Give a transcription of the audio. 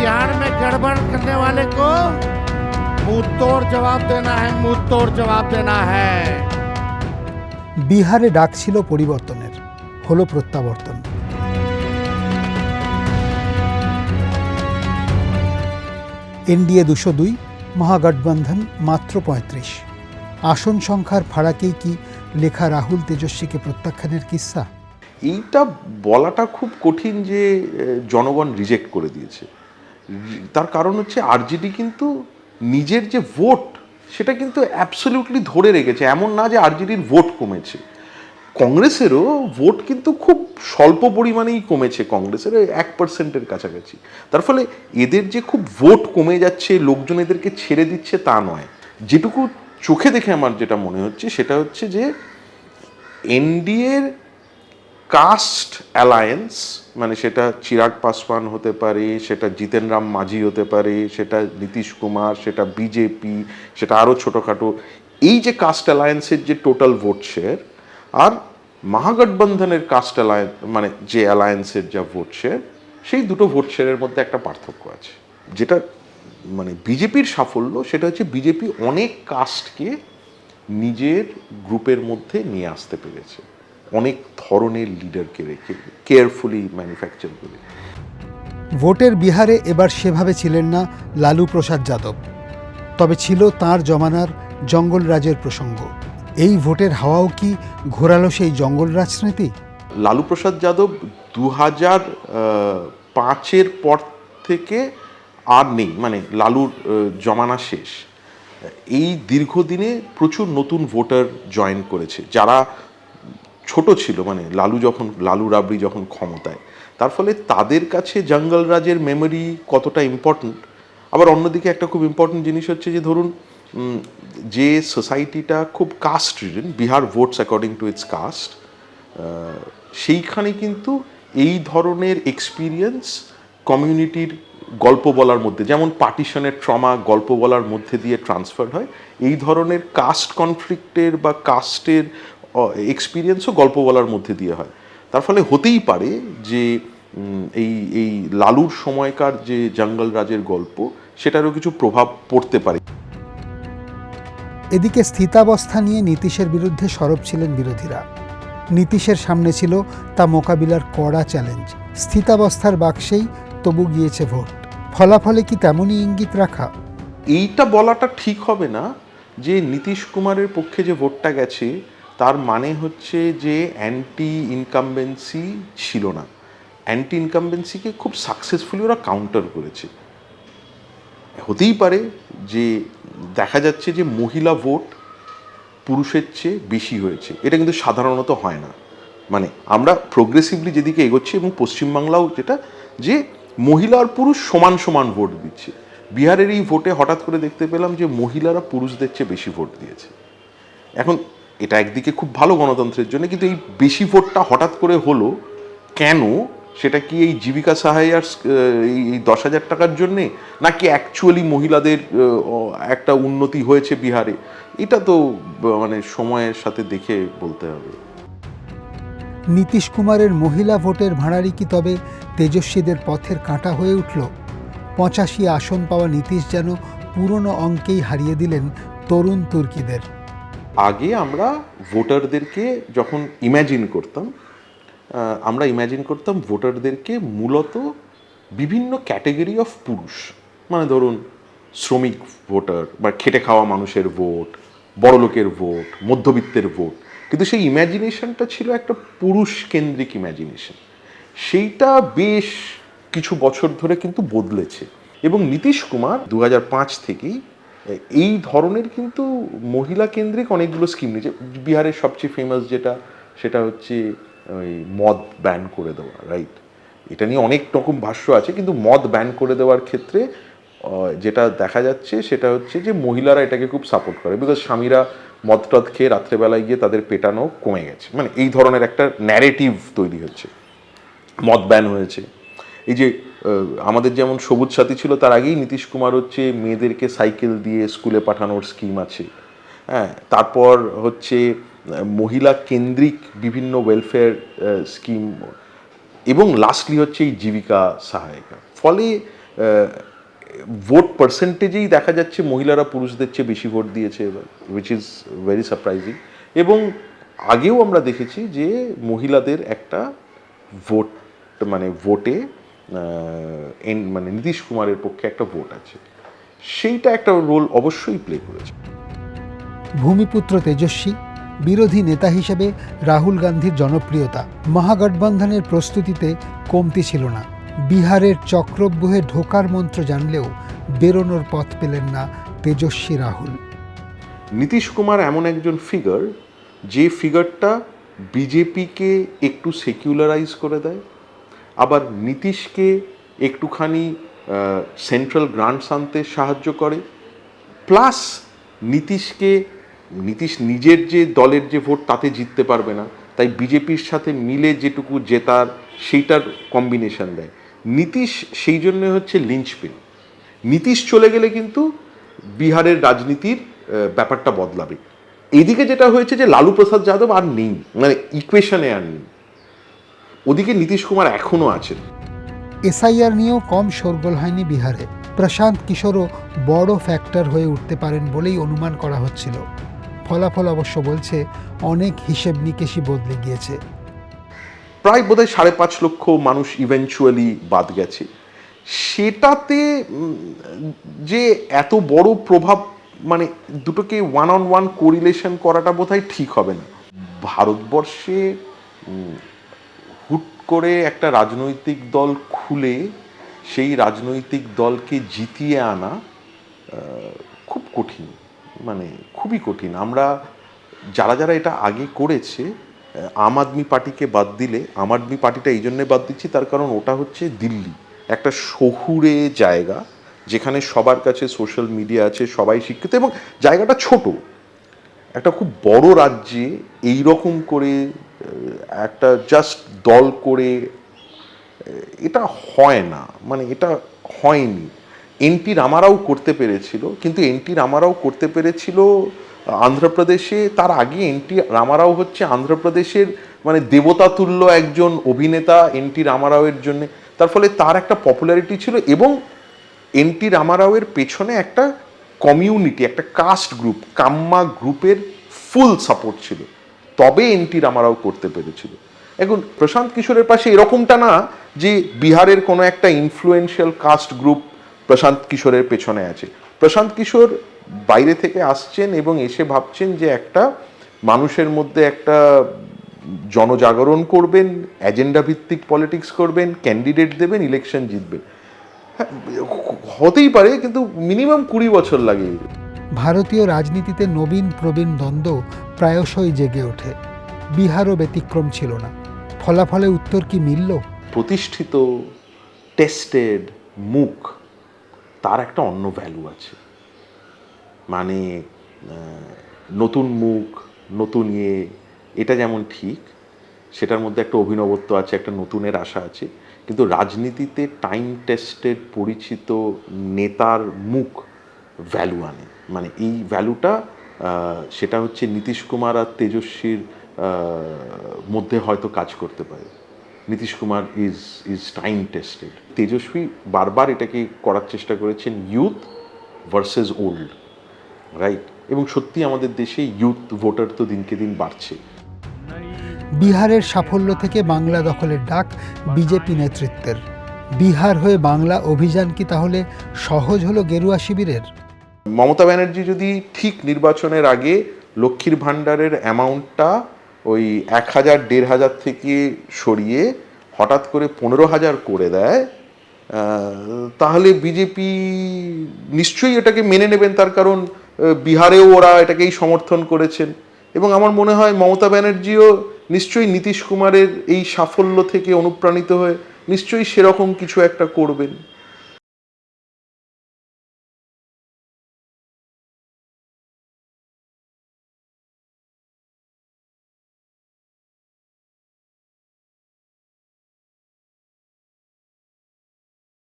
बिहार में गड़बड़ करने वाले को मुंह तोड़ जवाब देना है मुंह तोड़ जवाब देना है বিহারে ডাক ছিল পরিবর্তনের হলো প্রত্যাবর্তন এনডিএ দুশো দুই মহাগঠবন্ধন মাত্র পঁয়ত্রিশ আসন সংখ্যার ফারাকেই কি লেখা রাহুল তেজস্বীকে প্রত্যাখ্যানের কিস্সা এইটা বলাটা খুব কঠিন যে এ, জনগণ রিজেক্ট করে দিয়েছে রি- তার কারণ হচ্ছে আরজেডি কিন্তু নিজের যে ভোট, সেটা কিন্তু অ্যাবসলিউটলি ধরে রেখেছে। এমন না যে আরজেডির ভোট কমেছে। কংগ্রেসেরও ভোট কিন্তু খুব স্বল্প পরিমাণেই কমেছে। কংগ্রেসের এক পার্সেন্টের কাছাকাছি। তার ফলে এদের যে খুব ভোট কমে যাচ্ছে, লোকজন এদেরকে ছেড়ে দিচ্ছে তা নয়। যেটুকু চোখে দেখে আমার যেটা মনে হচ্ছে, সেটা হচ্ছে যে এনডিএর কাস্ট অ্যালায়েন্স মানে সেটা চিরাগ পাসওয়ান হতে পারে, সেটা জিতেন রাম মাঝি হতে পারে, সেটা নীতিশ কুমার, সেটা বিজেপি, সেটা আরও ছোটোখাটো। এই যে কাস্ট অ্যালায়েন্সের যে টোটাল ভোট শেয়ার, আর মহাগঠবন্ধনের কাস্ট অ্যালায়েন্স মানে যে অ্যালায়েন্সের যা ভোট শেয়ার, সেই দুটো ভোট শেয়ারের মধ্যে একটা পার্থক্য আছে। যেটা মানে বিজেপির সাফল্য, সেটা হচ্ছে বিজেপি অনেক কাস্টকে নিজের গ্রুপের মধ্যে নিয়ে আসতে পেরেছে। অনেক ধরনের লিডারকে রেখে কেয়ারফুলি ম্যানুফ্যাকচার করে। ভোটের বিহারে এবার সেভাবে ছিলেন না লালু প্রসাদ যাদব। তবে ছিল তার জমানার জঙ্গল রাজের প্রসঙ্গ। এই ভোটের হাওয়াও কি ঘোরালো সেই জঙ্গল রাজনীতি? লালু প্রসাদ যাদব দু হাজার পাঁচের পর থেকে আর নেই মানে লালুর জমানা শেষ। এই দীর্ঘদিনে প্রচুর নতুন ভোটার জয়েন করেছে। যারা ছোট ছিল মানে লালু যখন, লালু রাবড়ি যখন ক্ষমতায়, তার ফলে তাদের কাছে জঙ্গল রাজের মেমোরি কতটা ইম্পর্ট্যান্ট আবার অন্যদিকে একটা খুব ইম্পর্ট্যান্ট জিনিস হচ্ছে যে, ধরুন যে সোসাইটিটা খুব caste reason Bihar votes according to it's caste সেইখানে কিন্তু এই ধরনের এক্সপিরিয়েন্স কমিউনিটির গল্প বলার মধ্যে, যেমন পার্টিশনের ট্রমা গল্প বলার মধ্যে দিয়ে ট্রান্সফার হয়, এই ধরনের কাস্ট কনফ্লিক্টের বা কাস্টের এক্সপিরিয়েন্সও গল্প বলার মধ্যে দিয়ে হয়। তার ফলে হতেই পারে যে এই এই লালুর সময়কার যে জঙ্গল রাজের গল্প সেটারও কিছু প্রভাব পড়তে পারে। এদিকে স্থিতাবস্থা নিয়ে নীতিশের বিরুদ্ধে সরব ছিলেন বিরোধীরা। নীতিশের সামনে ছিল তা মোকাবিলার কড়া চ্যালেঞ্জ স্থিতাবস্থার বাক্সেই তবু গিয়েছে ভোট। ফলাফলে কি তেমনই ইঙ্গিত রাখা? এইটা বলাটা ঠিক হবে না যে নীতিশ কুমারের পক্ষে যে ভোটটা গেছে তার মানে হচ্ছে যে অ্যান্টি ইনকামবেন্সি ছিল না। অ্যান্টি ইনকামবেন্সিকে খুব সাকসেসফুলি ওরা কাউন্টার করেছে। হতেই পারে যে দেখা যাচ্ছে যে মহিলা ভোট পুরুষের চেয়ে বেশি হয়েছে। এটা কিন্তু সাধারণত হয় না। মানে আমরা প্রোগ্রেসিভলি যেদিকে এগোচ্ছি এবং পশ্চিমবাংলাও যেটা, যে মহিলা আর পুরুষ সমান সমান ভোট দিচ্ছে। বিহারের এই ভোটে হঠাৎ করে দেখতে পেলাম যে মহিলারা পুরুষদের চেয়ে বেশি ভোট দিয়েছে। এখন এটা একদিকে খুব ভালো গণতন্ত্রের জন্য, কিন্তু এই বেশি ভোটটা হঠাৎ করে হলো কেন? সেটা কি এই জীবিকা সাহায্যার এই এই দশ হাজার টাকার জন্যে? নাকি অ্যাকচুয়ালি মহিলাদের একটা উন্নতি হয়েছে বিহারে? এটা তো মানে সময়ের সাথে দেখে বলতে হবে। নীতিশ কুমারের মহিলা ভোটের ভাঁড়ারি কি তবে তেজস্বীদের পথের কাঁটা হয়ে উঠল? পঁচাশি আসন পাওয়া নীতিশ যেন পুরনো অঙ্কেই হারিয়ে দিলেন তরুণ তুর্কিদের। আগে আমরা ভোটারদেরকে যখন ইম্যাজিন করতাম আমরা ইম্যাজিন করতাম ভোটারদেরকে মূলত বিভিন্ন ক্যাটেগরি অফ পুরুষ। মানে ধরুন, শ্রমিক ভোটার বা খেটে খাওয়া মানুষের ভোট বড়লোকের ভোট, মধ্যবিত্তের ভোট। কিন্তু সেই ইম্যাজিনেশনটা ছিল একটা পুরুষ কেন্দ্রিক ইম্যাজিনেশন সেইটা বেশ কিছু বছর ধরে কিন্তু বদলেছে। এবং নীতিশ কুমার দু থেকেই এই ধরনের কিন্তু মহিলা কেন্দ্রিক অনেকগুলো স্কিম নিয়েছে। বিহারের সবচেয়ে ফেমাস যেটা, সেটা হচ্ছে ওই মদ ব্যান করে দেওয়া রাইট এটা নিয়ে অনেক রকম ভাষ্য আছে, কিন্তু মদ ব্যান করে দেওয়ার ক্ষেত্রে যেটা দেখা যাচ্ছে সেটা হচ্ছে যে মহিলারা এটাকে খুব সাপোর্ট করে। বিকজ স্বামীরা মদ টদ খেয়ে রাত্রেবেলায় গিয়ে তাদের পেটানো কমে গেছে। মানে এই ধরনের একটা ন্যারেটিভ তৈরি হচ্ছে। মদ ব্যান হয়েছে। এই যে আমাদের যেমন সবুজ সাথী ছিল, তার আগেই নীতিশ কুমার হচ্ছে মেয়েদেরকে সাইকেল দিয়ে স্কুলে পাঠানোর স্কিম আছে। হ্যাঁ তারপর হচ্ছে মহিলা কেন্দ্রিক বিভিন্ন ওয়েলফেয়ার স্কিম এবং লাস্টলি হচ্ছে এই জীবিকা সহায়িকা। ফলে ভোট পার্সেন্টেজেই দেখা যাচ্ছে মহিলারা পুরুষদের চেয়ে বেশি ভোট দিয়েছে এবার উইচ ইজ ভেরি সারপ্রাইজিং এবং আগেও আমরা দেখেছি যে মহিলাদের একটা ভোট মানে ভোটে মানে নীতিশ কুমারের পক্ষে একটা ভোট আছে। সেইটা একটা রোল অবশ্যই প্লে করেছে। ভূমিপুত্র তেজস্বী বিরোধী নেতা হিসেবে রাহুল গান্ধীর জনপ্রিয়তা মহাগঠবন্ধনের প্রস্তুতিতে কমতি ছিল না। বিহারের চক্রব্যূহে ঢোকার মন্ত্র জানলেও বেরোনোর পথ পেলেন না তেজস্বী রাহুল। নীতিশ কুমার এমন একজন ফিগার যে ফিগারটা বিজেপিকে একটু সেকুলারাইজ করে দেয় আবার নীতিশকে একটুখানি সেন্ট্রাল গ্রান্টস আনতে সাহায্য করে। প্লাস নীতিশকে, নীতিশ নিজের যে দলের যে ভোট তাতে জিততে পারবে না, তাই বিজেপির সাথে মিলে যেটুকু জেতার, সেইটার কম্বিনেশন দেয়। নীতিশ সেই জন্য হচ্ছে লিঞ্চপিন নীতিশ চলে গেলে কিন্তু বিহারের রাজনীতির ব্যাপারটা বদলাবে। এদিকে যেটা হয়েছে যে লালু প্রসাদ যাদব আর নেই মানে ইকুয়েশনে আর নেই। ওদিকে নীতিশ কুমার এখনও আছেন। এসআইআর নিয়েও কম শোরগোল হয়নি বিহারে। প্রশান্ত কিশোরও বড় ফ্যাক্টর হয়ে উঠতে পারেন বলেই অনুমান করা হচ্ছিল। ফলাফল অবশ্য বলছে অনেক হিসেব নিকেশই বদলে গিয়েছে। প্রায় বোধহয় সাড়ে পাঁচ লক্ষ মানুষ ইভেনচুয়ালি বাদ গেছে। সেটাতে যে এত বড় প্রভাব মানে দুটোকে ওয়ান অন ওয়ান কোরিলেশন করাটা বোধহয় ঠিক হবে না। ভারতবর্ষে হুট করে একটা রাজনৈতিক দল খুলে সেই রাজনৈতিক দলকে জিতিয়ে আনা খুব কঠিন মানে খুবই কঠিন। আমরা যারা যারা এটা আগে করেছে আম আদমি পার্টিকে বাদ দিলে, আম আদমি পার্টিটা এই জন্যে বাদ দিচ্ছি তার কারণ ওটা হচ্ছে দিল্লি। একটা শহুরে জায়গা যেখানে সবার কাছে সোশ্যাল মিডিয়া আছে, সবাই শিক্ষিত এবং জায়গাটা ছোট। একটা খুব বড় রাজ্যে এই রকম করে একটা জাস্ট দল করে এটা হয় না। মানে এটা হয়নি। এনটি রামারাও করতে পেরেছিল, কিন্তু এনটি রামারাও করতে পেরেছিল আন্ধ্রপ্রদেশে। তার আগে এনটি রামারাও হচ্ছে আন্ধ্রপ্রদেশের মানে দেবতাতুল্য একজন অভিনেতা এনটি রামারাওয়ের জন্য। তার ফলে তার একটা পপুলারিটি ছিল এবং এনটি রামারাওয়ের পেছনে একটা কমিউনিটি একটা কাস্ট গ্রুপ কাম্মা গ্রুপের ফুল সাপোর্ট ছিল। তবে এনটি রামারাও করতে পেরেছিল। এখন প্রশান্ত কিশোরের পাশে এরকমটা না যে বিহারের কোনো একটা ইনফ্লুয়েন্সিয়াল কাস্ট গ্রুপ প্রশান্ত কিশোরের পেছনে আছে। প্রশান্ত কিশোর বাইরে থেকে আসছেন এবং এসে ভাবছেন যে একটা মানুষের মধ্যে একটা জনজাগরণ করবেন এজেন্ডা ভিত্তিক পলিটিক্স করবেন ক্যান্ডিডেট দেবেন ইলেকশন জিতবেন। হ্যাঁ, হতেই পারে কিন্তু মিনিমাম কুড়ি বছর লাগে ভারতীয় রাজনীতিতে নবীন প্রবীণ দ্বন্দ্ব প্রায়শই জেগে ওঠে। বিহারও ব্যতিক্রম ছিল না। ফলাফলে উত্তর কি মিলল? প্রতিষ্ঠিত টেস্টেড মুখ, তার একটা অন্য ভ্যালু আছে। মানে নতুন মুখ, নতুন ইয়ে এটা যেমন ঠিক, সেটার মধ্যে একটা অভিনবত্ব আছে, একটা নতুনের আশা আছে। কিন্তু রাজনীতিতে টাইম টেস্টেড পরিচিত নেতার মুখ ভ্যালু আনে। মানে এই ভ্যালুটা সেটা হচ্ছে নীতিশ কুমার আর তেজস্বীর মধ্যে হয়তো কাজ করতে পারে। Nitish Kumar is is time tested Tejashwi বারবার এটাকে করার চেষ্টা করেছেন ইউথ ভার্সেস ওল্ড রাইট এবং সত্যি আমাদের দেশে ইউথ ভোটার তো দিনকে দিন বাড়ছে। বিহারের সাফল্য থেকে বাংলা দখলের ডাক বিজেপি নেতৃত্বের। বিহার হয়ে বাংলা অভিযান কি তাহলে সহজ হলো গেরুয়া শিবিরের? মমতা ব্যানার্জি যদি ঠিক নির্বাচনের আগে লক্ষ্মীর ভাণ্ডারের অ্যামাউন্টটা ওই এক হাজার, দেড় হাজার থেকে সরিয়ে হঠাৎ করে পনেরো হাজার করে দেয় তাহলে বিজেপি নিশ্চয়ই এটাকে মেনে নেবেন তার কারণ বিহারেও ওরা এটাকেই সমর্থন করেছেন। এবং আমার মনে হয় মমতা ব্যানার্জিও নিশ্চয়ই নীতিশ কুমারের এই সাফল্য থেকে অনুপ্রাণিত হয়ে নিশ্চয়ই সেরকম কিছু একটা করবেন।